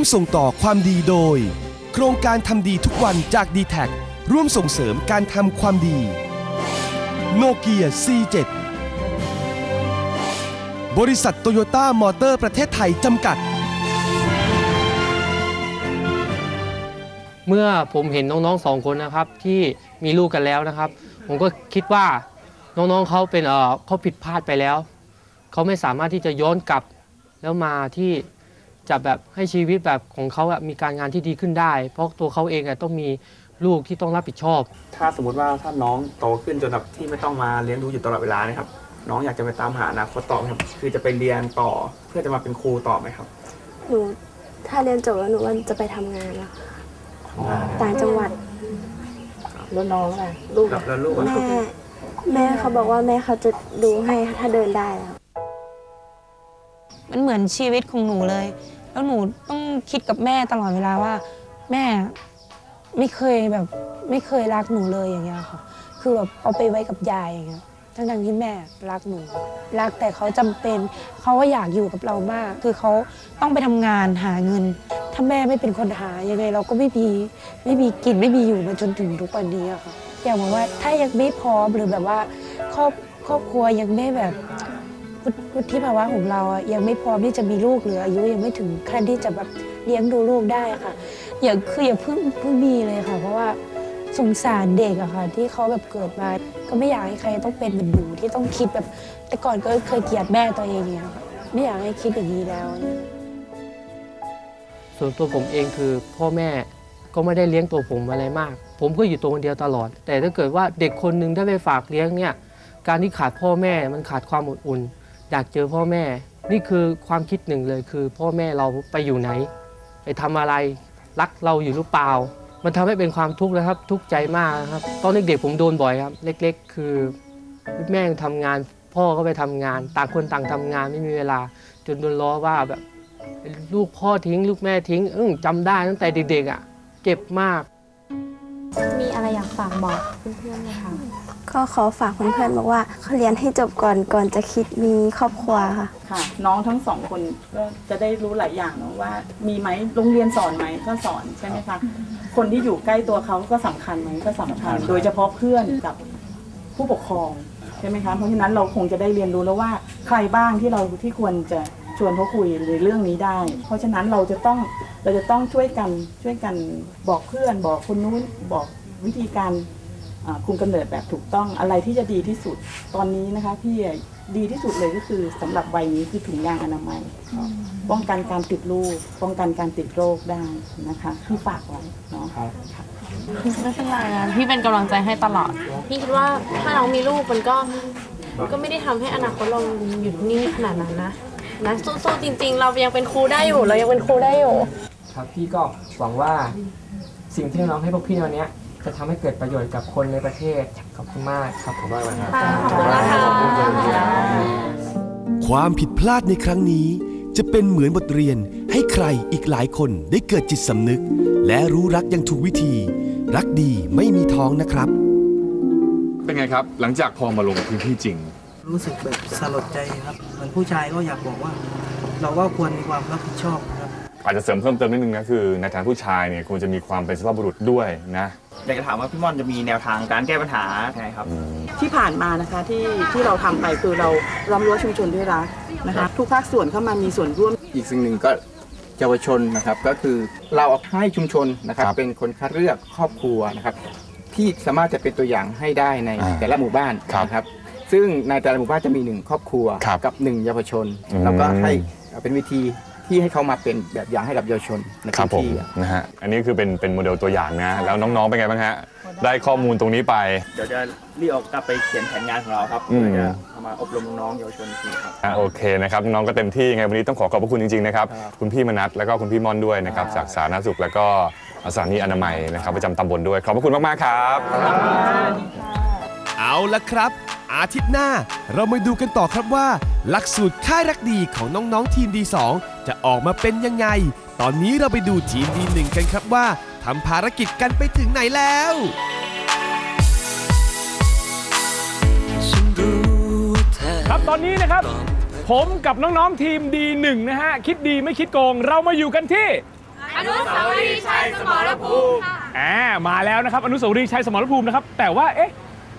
มส่งต่อความดีโดย โครงการทำดีทุกวันจาก d t แทร่วมส่งเสริมการทำความดี โนเกีย C7 บริษัทโตโยต้ามอเตอร์ประเทศไทยจำกัด เมื่อผมเห็นน้องๆสองคนนะครับที่มีลูกกันแล้วนะครับ ผมก็คิดว่าน้องๆเขาเป็นเออเขาผิดพลาดไปแล้ว เขาไม่สามารถที่จะย้อนกลับแล้วมาที่ จะแบบให้ชีวิตแบบของเขาอะมีการงานที่ดีขึ้นได้ เพราะตัวเขาเองอะต้องมีลูกที่ต้องรับผิดชอบ ถ้าสมมติว่าถ้าน้องโตขึ้นจนแบบที่ไม่ต้องมาเลี้ยงดูอยู่ตลอดเวลานะครับ น้องอยากจะไปตามหาอนาคตต่อไหมครับคือจะไปเรียนต่อเพื่อจะมาเป็นครูต่อไหมครับหนูถ้าเรียนจบแล้วหนูว่าจะไปทำงานแล้วค่ะต่างจังหวัดแล้วน้องล่ะลูกแล้วแล้วลูกอะแม่แม่เขาบอกว่าแม่เขาจะดูให้ถ้าเดินได้แล้ว มันเหมือนชีวิตของหนูเลย แล้วหนูต้องคิดกับแม่ตลอดเวลาว่า แม่ไม่เคยแบบ ไม่เคยรักหนูเลยอย่างเงี้ยค่ะ คือแบบเอาไปไว้กับยายอย่างเงี้ยทั้งๆที่แม่รักหนู รักแต่เขาจำเป็นเขาก็อยากอยู่กับเรามาก คือเขาต้องไปทำงานหาเงิน ถ้าแม่ไม่เป็นคนหายังไง เราก็ไม่มีไม่มีกินไม่มีอยู่มาจนถึงทุกวันนี้อะค่ะอยากบอกว่าถ้ายังไม่พร้อมหรือแบบว่าครอบครอบครัวยังไม่แบบ วุฒิภาวะของเราอะยังไม่พร้อมที่จะมีลูกหรืออายุยังไม่ถึงขั้นที่จะแบบเลี้ยงดูลูกได้ค่ะ อย่าคืออย่าเพิ่งเพิ่งมีเลยค่ะ เพราะว่าสงสารเด็กอะค่ะ ที่เขาแบบเกิดมาก็ไม่อยากให้ใครต้องเป็นเหมือนหนูที่ต้องคิดแบบ แต่ก่อนก็เคยเกลียดแม่ตัวเองเนี่ยไม่อยากให้คิดอย่างนี้แล้ว ส่วนตัวผมเองคือพ่อแม่ก็ไม่ได้เลี้ยงตัวผมอะไรมาก ผมก็อยู่ตัวคนเดียวตลอด แต่ถ้าเกิดว่าเด็กคนหนึ่งได้ไปฝากเลี้ยงเนี่ย การที่ขาดพ่อแม่มันขาดความอบอุ่น อยากเจอพ่อแม่ นี่คือความคิดหนึ่งเลยคือ พ่อแม่เราไปอยู่ไหน ไปทำอะไรรักเราอยู่หรือเปล่า มันทำให้เป็นความทุกข์นะครับ ทุกข์ใจมากครับ ตอนเด็กๆผมโดนบ่อยครับ เล็ก ๆ คือแม่ทำงาน พ่อก็ไปทำงาน ต่างคนต่างทำงานไม่มีเวลา จนโดนล้อว่าแบบ ลูกพ่อทิ้ง ลูกแม่ทิ้งเออจำได้ตั้งแต่เด็กๆอะ เจ็บมาก มีอะไรอยากฝากบอกเพื่อนๆไหมคะ ก็ขอฝากเพื่อนๆบอกว่าเขาเรียนให้จบก่อนก่อนจะคิดมีครอบครัวค่ะ ค่ะ น้องทั้งสองคนก็จะได้รู้หลายอย่างเนอะว่า มีไหมโรงเรียนสอนไหมก็สอนใช่ไหมคะ คนที่อยู่ใกล้ตัวเขาก็สำคัญไหมก็สำคัญ โดยเฉพาะเพื่อนกับผู้ปกครองใช่ไหมคะเพราะฉะนั้นเราคงจะได้เรียนรู้แล้วว่าใครบ้างที่เราที่ควรจะชวนเขาคุยในเรื่องนี้ได้ เพราะฉะนั้นเราจะต้องเราจะต้องช่วยกันช่วยกันบอกเพื่อน บอกคนนู้นบอกวิธีการอ่า คุมกำเนิดแบบถูกต้องอะไรที่จะดีที่สุดตอนนี้นะคะพี่ดีที่สุดเลยก็คือสำหรับวัยนี้คือถุงยางอนามัย ป้องกันการติดลูก ป้องกันการติดโรคได้นะคะพี่ฝากไว้เนาะไม่เป็นไรนะพี่เป็นกำลังใจให้ตลอด พี่คิดว่าถ้าน้องมีลูกมันก็มันก็ไม่ได้ทำให้อนาคตเราอยู่นิ่งขนาดนั้นนะนะสู้ๆจริง ๆ เรายังเป็นครูได้อยู่เรายังเป็นครูได้อยู่ ครับพี่ก็หวังว่าสิ่งที่น้องให้พวกพี่ในวันเนี้ย จะทำให้เกิดประโยชน์กับคนในประเทศ ขอบคุณมากครับผมขอบคุณนะคะความผิดพลาดในครั้งนี้ จะเป็นเหมือนบทเรียนให้ใครอีกหลายคนได้เกิดจิตสำนึก และรู้รักอย่างถูกวิธี รักดีไม่มีท้องนะครับ เป็นไงครับ หลังจากพอมาลงพื้นที่จริง รู้สึกแบบสลดใจครับ เหมือนผู้ชายก็อยากบอกว่า เราก็ควรมีความรับผิดชอบนะครับ อาจจะเสริมเพิ่มเติมนิดนึงนะคือในฐานะผู้ชายเนี่ยควรจะมีความเป็นสุภาพบุรุษด้วยนะ อยากจะถามว่าพี่ม่อนจะมีแนวทางการแก้ปัญหาไงครับ ที่ผ่านมานะคะที่ที่เราทำไปคือเราล้อมรั้วชุมชนด้วยรักนะคะทุกภาคส่วนเข้ามามีส่วนร่วม อีกสิ่งหนึ่งก็เยาวชนนะครับก็คือเราเอาให้ชุมชนนะครับครับเป็นคนคัดเลือกครอบครัวนะครับที่สามารถจะเป็นตัวอย่างให้ได้ในอ่าแต่ละหมู่บ้านครับนะครับซึ่งในแต่ละหมู่บ้านจะมีหนึ่งครอบครัวครับกับหนึ่งเยาวชน อืม แล้วก็ให้เป็นวิธี ที่ให้เขามาเป็นแบบอย่างให้กับเยาวชนในครับพื้นผมที่นะฮะอันนี้คือเป็นเป็นโมเดลตัวอย่างนะ แล้วน้องๆเป็นไงบ้างฮะได้ข้อมูลตรงนี้ไป เดี๋ยวจะรีบเอากลับไปเขียนแผนงานของเราครับอืม เพื่อจะเอามาอบรมน้องๆเยาวชนอีกทีครับ อะโอเคนะครับน้องก็เต็มที่ยังไงวันนี้ต้องขอขอบพระคุณจริงๆนะครับครับคุณพี่มนัทแล้วก็คุณพี่ม่อนด้วยนะครับครับ จากสาธารณสุขแล้วก็สถานีอนามัยนะครับประจำตำบลด้วยขอบพระคุณมากๆครับ เอาละครับ อาทิตย์หน้าเรามาดูกันต่อครับว่า หลักสูตรค่ายรักดีของน้อง ๆ ทีมดี2 จะออกมาเป็นยังไง ตอนนี้เราไปดูทีมดีหนึ่งกันครับว่าทำภารกิจกันไปถึงไหนแล้วครับตอนนี้นะครับ ผมกับน้องๆทีมดีหนึ่งนะฮะ คิดดีไม่คิดโกง เรามาอยู่กันที่อนุสาวรีย์ชัยสมรภูมิค่ะอ่ามาแล้วนะครับอนุสาวรีย์ชัยสมรภูมินะครับ แต่ว่าเอ๊ะ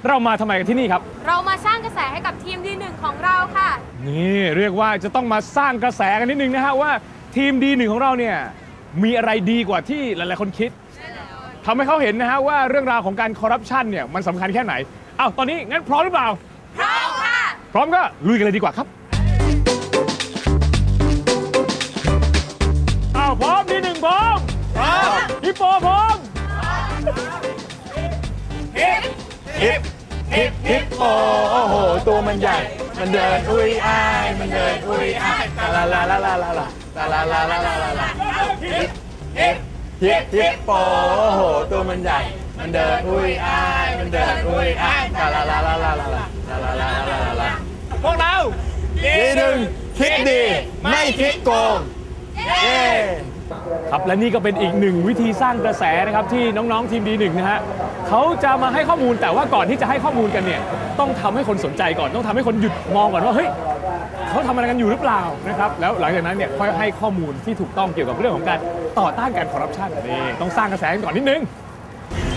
เรามาทำไมกันที่นี่ครับ เรามาสร้างกระแสให้กับทีมที่หนึ่ง ของเราค่ะ นี่เรียกว่าจะต้องมาสร้างกระแสกันนิดนึงนะฮะว่าทีมดีหนึ่งของเราเนี่ยมีอะไรดีกว่าที่หลายๆคนคิดทำให้เขาเห็นนะฮะว่าเรื่องราวของการคอร์รัปชันเนี่ยมันสำคัญแค่ไหนอ้าวตอนนี้งั้นพร้อมหรือเปล่า พร้อมค่ะ พร้อมก็ลุยกันเลยดีกว่าครับอ้าวพร้อมดีหนึ่งพร้อมพร้อมฮิปโปพร้อมฮิปฮิปฮิปฮิปโปโอ้โหตัวมันใหญ่ มันเดินอุ้ยอ้ายมันเดินอุ้ยอ้ายตาลาลาลาลาลาลาตาลาลาลาลาลาลาฮิตฮิตฮิตโปโหตัวมันใหญ่ มันเดินอุ้ยอ้ายมันเดินอุ้ยอ้ายตาลาลาลาลาลาลาตาลาลาลาลาลาพวกเราดีหนึ่งคิดดี ไม่คิดโกงเย้ครับและนี่ก็เป็นอีกหนึ่งวิธีสร้างกระแสนะครับที่น้องๆทีมดีหนึ่งนะฮะเขาจะมาให้ข้อมูลแต่ว่าก่อนที่จะให้ข้อมูลกันเนี่ย ต้องทำให้คนสนใจก่อน ต้องทำให้คนหยุดมองก่อนว่าเฮ้ยเขาทำอะไรกันอยู่หรือเปล่านะครับแล้วหลังจากนั้นเนี่ยค่อยให้ข้อมูลที่ถูกต้องเกี่ยวกับเรื่องของการต่อต้านการคอร์รัปชันนี่ต้องสร้างกระแสกันก่อนนิดนึง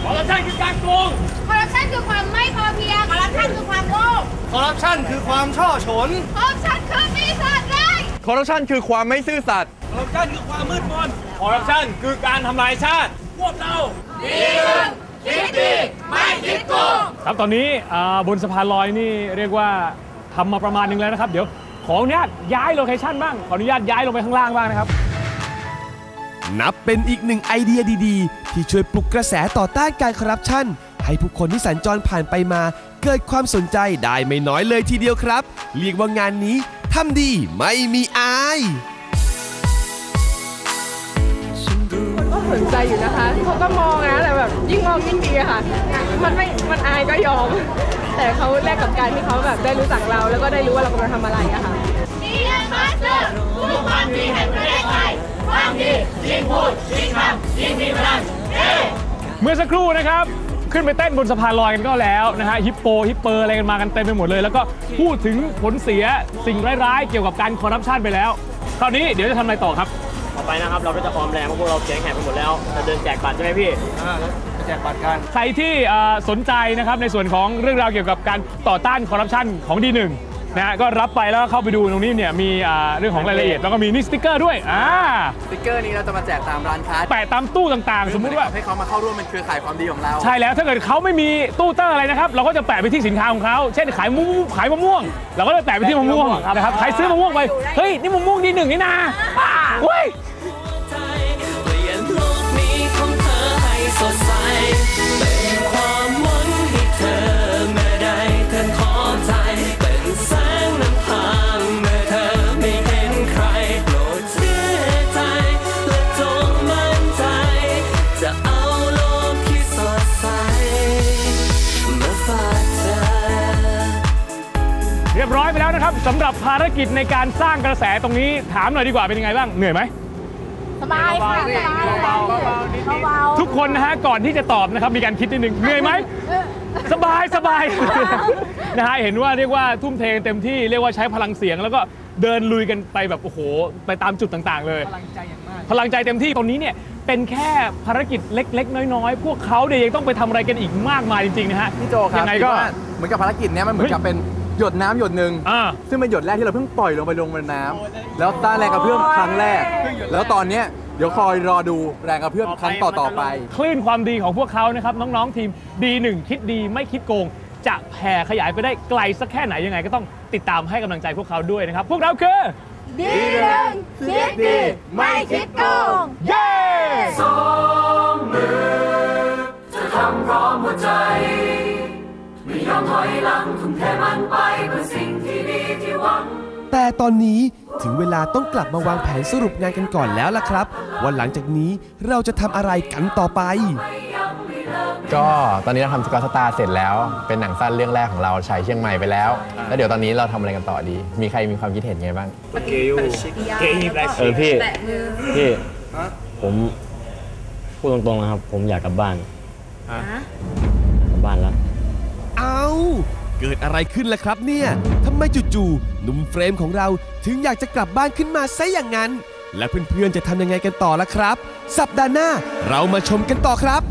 คอร์รัปชันคือการโกงคอร์รัปชันคือความไม่พอเพียงคอร์รัปชันคือความโลภคอร์รัปชันคือความช่อฉนคอร์รัปชันคือปีศาจร้ายคอร์รัปชันคือความไม่ซื่อสัตย์คอร์รัปชันคือความมืดมนคอร์รัปชันคือการทำลายชาติพวกเราดีหนึ่ง คิดดีไม่คิดโกงครับตอนนี้อ่าบนสะพานลอยนี่เรียกว่าทำมาประมาณหนึงแล้วนะครับ เดี๋ยวขออนุญาตย้ายโลเคชั่นบ้างขออนุญาตย้ายลงไปข้างล่างบ้างนะครับ นับเป็นอีกหนึ่งไอเดียดีๆ ที่ช่วยปลุกกระแสต่อต้านการคอร์รัปชันให้ผู้คนที่สัญจรผ่านไปมา เกิดความสนใจได้ไม่น้อยเลยทีเดียวครับ เรียกว่างานนี้ทำดีไม่มีอาย สนใจอยู่นะคะเขาก็มองนะแต่แบบยิ่งมองยิ่งดีอะค่ะ มันไม่มันอายก็ยอม แต่เขาแลกกับการที่เขาแบบได้รู้จักเรา แล้วก็ได้รู้ว่าเรากำลังทำอะไรอะค่ะดีเอ็นมาสเตอร์ผู้ความดีแห่งประเทศไทยความดียิ่งพูดยิ่งทำยิ่งมีพลังเย้เมื่อสักครู่นะครับขึ้นไปเต้นบนสะพานลอยกันก็แล้วนะฮะฮิปโปฮิปเปอร์อะไรกันมากันเต็มไปหมดเลย แล้วก็พูดถึงผลเสียสิ่งร้ายๆ เกี่ยวกับการคอร์รัปชันไปแล้ว คราวนี้เดี๋ยวจะทำอะไรต่อครับต่อ ไปนะครับ เราก็จะออมแรงเพราะพวกเราแจงแหกไปหมดแล้วจะเดินแจกบัตรใช่ไหมพี่แจกบัตรกัน ใครที่เอ่อสนใจนะครับในส่วนของเรื่องราวเกี่ยวกับการต่อต้านคอร์รัปชันของดีหนึ่งนะฮะก็รับไปแล้วก็เข้าไปดูตรงนี้เนี่ยมีอ่าเรื่องของรายละเอียดแล้วก็มีนี่สติ๊กเกอร์ด้วยอ่าสติกเกอร์นี้เราจะมาแจกตามร้านค้าแปะตามตู้ต่างๆ สมมุติว่า ให้เขามาเข้าร่วมเป็นเครือข่ายความดีของเรา ใช่แล้วถ้าเกิดเขาไม่มีตู้เตอร์อะไรนะครับ เราก็จะแปะไปที่สินค้าของเขาเช่นขายมะม่วงขายมะม่วง เราก็จะแปะไปที่มะม่วงนะครับใครซื้อมะม่วงไปเฮ้ยนี่มะม่วงดีหนึ่งนี่นาเฮ้ย สำหรับภารกิจในการสร้างกระแสตรงนี้ถามหน่อยดีกว่าเป็นยังไงบ้างเหนื่อยไหมสบายค่ะสบายเบาๆเบาทุกคนนะฮะก่อนที่จะตอบนะครับมีการคิดนิดนึงเหนื่อยไหมสบายสบายนะฮะเห็นว่าเรียกว่าทุ่มเทกันเต็มที่เรียกว่าใช้พลังเสียง แล้วก็เดินลุยกันไปแบบโอ้โห ไปตามจุดต่างๆ เลย พลังใจอย่างมากพลังใจเต็มที่ตรงนี้เนี่ยเป็นแค่ภารกิจเล็ก ๆ น้อยๆ พวกเขาเนี่ยยังต้องไปทำอะไรกันอีกมากมายจริงๆนะฮะพี่โจครับยังไงก็คิดว่าเหมือนกับภารกิจเนี้ยมันเหมือนกับเป็น หยดน้ำหยดหนึ่งอ่า ซึ่งเป็นหยดแรกที่เราเพิ่งปล่อยลงไปลงบนน้ำแล้วสร้างแรงกระเพื่อมครั้งแรก แล้วตอนเนี้ยเดี๋ยวคอยรอดูแรงกระเพื่อมครั้งต่อต่อๆไป คลื่นความดีของพวกเขานะครับ น้อง ๆ ทีมดีหนึ่งคิดดีไม่คิดโกง จะแผ่ขยายไปได้ไกลสักแค่ไหนยังไง ก็ต้องติดตามให้กำลังใจพวกเขาด้วยนะครับ พวกเราคือๆดีหนึ่งคิดดี ไม่คิดโกง เย้ สองมือจะทำพร้อมหัวใจ ไม่ยอมถอยหลังทุ่ม เทมันไปเพื่อสิ่งที่ดีที่หวัง แต่ตอนนี้ถึงเวลาต้องกลับมาวางแผนสรุปงานกันก่อนแล้วล่ะครับ ว่าหลังจากนี้เราจะทำอะไรกันต่อไป ก็ตอนนี้เราทำสกอตสตาร์เสร็จแล้ว เป็นหนังสั้นเรื่องแรกของเราฉายเชียงใหม่ไปแล้ว แล้วเดี๋ยวตอนนี้เราทำอะไรกันต่อดี มีใครมีความคิดเห็นไงบ้าง เกยูเกยูแบล็คเออพี่ พี่ ผมพูดตรงๆนะครับ ผมอยากกลับบ้านกลับบ้านแล้ว เอา เกิดอะไรขึ้นล่ะครับเนี่ยทำไมจู่ๆหนุ่มเฟรมของเราถึงอยากจะกลับบ้านขึ้นมาซะอย่างนั้น และเพื่อนๆจะทำยังไงกันต่อล่ะครับ สัปดาห์หน้าเรามาชมกันต่อครับ